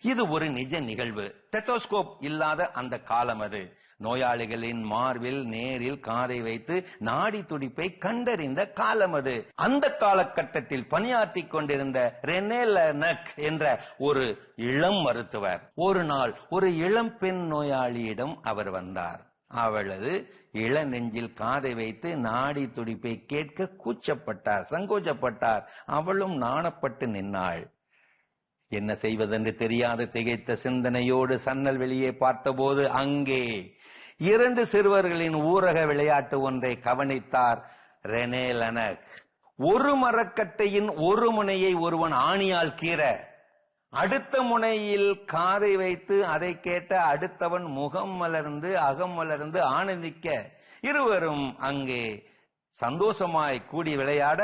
இது ஒரு நிஜ நிகழ்வு. டெத்தோஸ்கோப் இல்லாத அந்த காலம் அது. நோயாளிகளின் மார்பில் நேரில் காதை வைத்து நாடி துடிப்பை கண்டறிந்த காலம் அது. அந்த காலகட்டத்தில் பணியாற்றிக் கொண்டிருந்த ரெனேலனக் என்ற ஒரு இளம் மருத்துவர் ஒரு நாள் ஒரு இளம் பெண் நோயாளியிடம் அவர் வந்தார். அவளது இள நெஞ்சில் காதை வைத்து நாடி துடிப்பை கேட்க கூச்சப்பட்டார் சங்கோச்சப்பட்டார் அவளும் நாணப்பட்டு நின்னாள். என்ன செய்வதென்று தெரியாது திகைத்த சிந்தனையோடு சன்னல் வெளியே பார்த்தபோது அங்கே இரண்டு சிறுவர்களின் ஊரக விளையாட்டு ஒன்றை கவனித்தார் ரெனே லனக். ஒரு மரக்கட்டையின் ஒரு முனையை ஒருவன் ஆணியால் கீற அடுத்த முனையில் காதை வைத்து அதை கேட்ட அடுத்தவன் முகம் மலர்ந்து அகம் மலர்ந்து ஆனந்திக்க இருவரும் அங்கே சந்தோஷமாய் கூடி விளையாட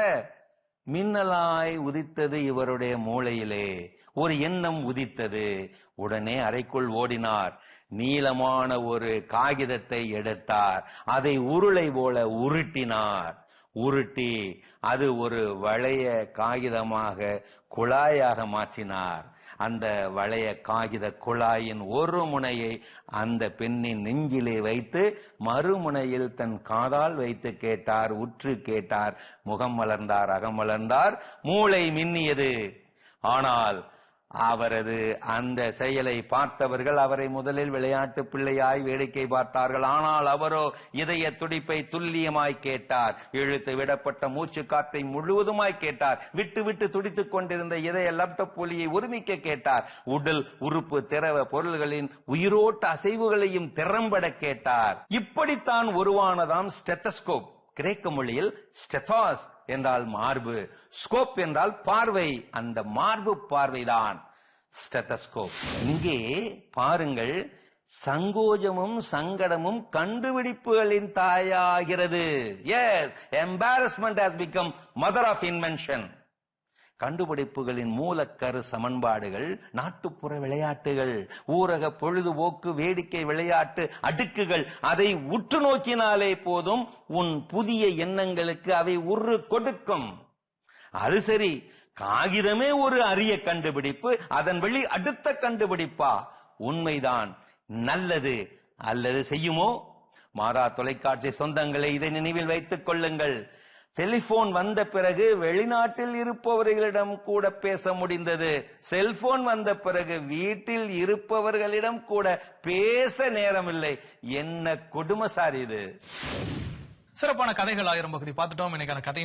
மின்னலாய் உதித்தது இவருடைய மூளையிலே. ஒரு எண்ணம் உதித்தது. உடனே அறைக்குள் ஓடினார். நீளமான ஒரு காகிதத்தை எடுத்தார். அதை உருளை போல உருட்டினார். உருட்டி அது ஒரு வளைய காகிதமாக குழாயாக மாற்றினார். அந்த வளைய காகித குழாயின் ஒரு முனையை அந்த பெண்ணின் நெஞ்சிலே வைத்து மறுமுனையில் தன் காதால் வைத்து கேட்டார். உற்று கேட்டார். முகம் மலர்ந்தார் அகம் மலர்ந்தார். மூளை மின்னியது. ஆனால் அவரது அந்த செயலை பார்த்தவர்கள் அவரை முதலில் விளையாட்டு பிள்ளையாய் வேடிக்கை பார்த்தார்கள். ஆனால் அவரோ இதய துடிப்பை துல்லியமாய் கேட்டார். இழுத்து விடப்பட்ட மூச்சு காற்றை முழுவதுமாய் கேட்டார். விட்டு விட்டு துடித்துக் கொண்டிருந்த இதய லப்டப் ஒலியை ஒருமிக்க கேட்டார். உடல் உறுப்பு திரவ பொருள்களின் உயிரோட்ட அசைவுகளையும் திறம்பட கேட்டார். இப்படித்தான் உருவானதாம் ஸ்டெத்தஸ்கோப் கிரேக்க மொழியில் ஸ்டெதாஸ் என்றால் மார்பு ஸ்கோப் என்றால் பார்வை. அந்த மார்பு பார்வைதான் ஸ்டெத்தஸ்கோப் இங்கே பாருங்கள் சங்கோஜமும் சங்கடமும் கண்டுபிடிப்புகளின் தாயாகிறது. Yes embarrassment has become mother of invention கண்டுபிடிப்புகளின் மூலக்கரு சமன்பாடுகள் நாட்டுப்புற விளையாட்டுகள் ஊரக பொழுதுபோக்கு வேடிக்கை விளையாட்டு அடுக்குகள் அதை உற்று நோக்கினாலே போதும் உன் புதிய எண்ணங்களுக்கு அவை உரு கொடுக்கும். அது சரி காகிதமே ஒரு அரிய கண்டுபிடிப்பு அதன் வழி அடுத்த கண்டுபிடிப்பா? உண்மைதான். நல்லது. அல்லது செய்யுமோ? மாறா தொலைக்காட்சி சொந்தங்களை இதை நினைவில் வைத்துக் கொள்ளுங்கள். டெலிபோன் வந்த பிறகு வெளிநாட்டில் இருப்பவர்களிடம் கூட பேச முடிந்தது. செல்போன் வந்த பிறகு வீட்டில் இருப்பவர்களிடம் கூட பேச நேரமில்லை. என்ன கொடுமசாரி இது. சிறப்பான கதைகள் ஆயிரம் பகுதி. பார்த்துட்டோம். இன்னைக்கான கதை